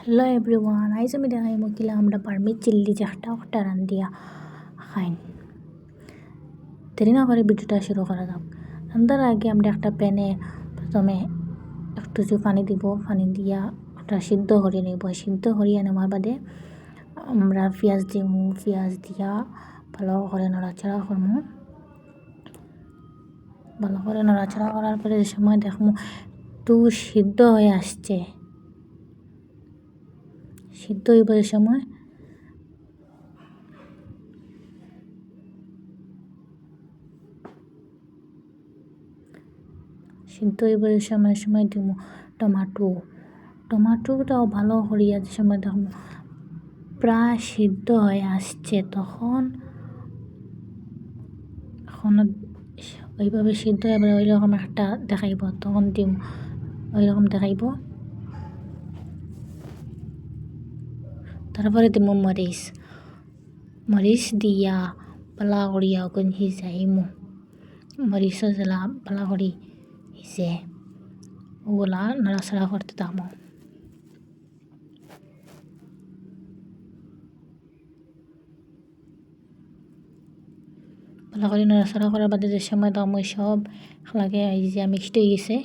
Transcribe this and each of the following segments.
Hello everyone আইজ আমি দেখাই মকিলা আমরা পারমি চিল্লি চারটা ওটা রান দিয়া খাইন দেরি না করে ভিডিওটা শুরু করা যাক রান্নার আগে আমরা একটা প্যানে প্রথমে একটু পানি দিব পানি দিয়া ওটা সিদ্ধ করে নেব সিদ্ধ করিয়ে নেওয়ার বাদে আমরা পেঁয়াজ দিব পেঁয়াজ দিয়া ভালো করে নড়াচড়া করব ভালো করে নড়াচড়া করার পরে সময় দেখব একটু সিদ্ধ হয়ে আসছে সিদ্ধ হইবার সময়। সিদ্ধ হইবার সময় সময় দিব টমাটো। টমাটোটাও ভালো করিয়া যে সময় দেখব প্রায় সিদ্ধ হয়ে আসছে তখন এখন ওইভাবে সিদ্ধ হয়ে এবার ওই রকম একটা দেখাইব, তখন দিম ওই রকম দেখাইব। তারপরে দিব মরিচ মরিচ দিয়া পালা করিয়া ওগুন সিজাইমু মরিচ জেলা পালা করি সিজে ওগুলা নাড়াচাড়া করতে থাকব পালা করে নাড়াচাড়া করার বাদে যে সময় দাম সব লাগে এই যে মিক্সড হয়ে গেছে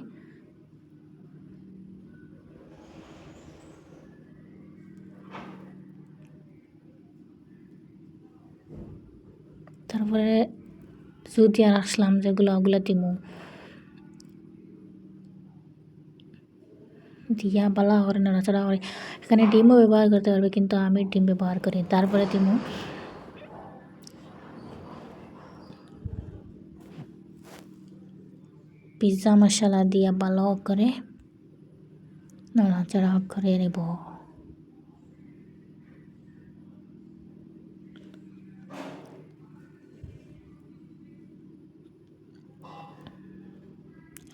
তারপরে জুতি আর আসলাম যেগুলো ওগুলো দিমু। দিয়া বালা করে, নাড়াচাড়া করে। এখানে ডিমও ব্যবহার করতে পারবে, কিন্তু আমি ডিম ব্যবহার করি। তারপরে দিমু। পিৎজা মশলা দিয়া ভালো করে নাড়াচাড়া করে নেব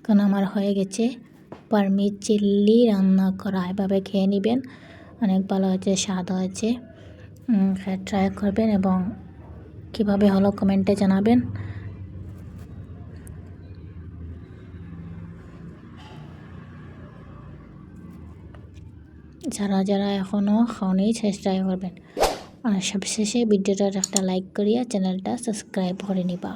এখন আমার হয়ে গেছে। পারমি চিল্লি রান্না করা, এভাবে খেয়ে নেবেন। অনেক ভালো হয়েছে স্বাদ হয়েছে। ট্রাই করবেন এবং কীভাবে হলো কমেন্টে জানাবেন। যারা যারা এখনও খাওয়ানি চেষ্টা করবেন। আর সবশেষে ভিডিওটার একটা লাইক করিয়া চ্যানেলটা সাবস্ক্রাইব করে নিবা।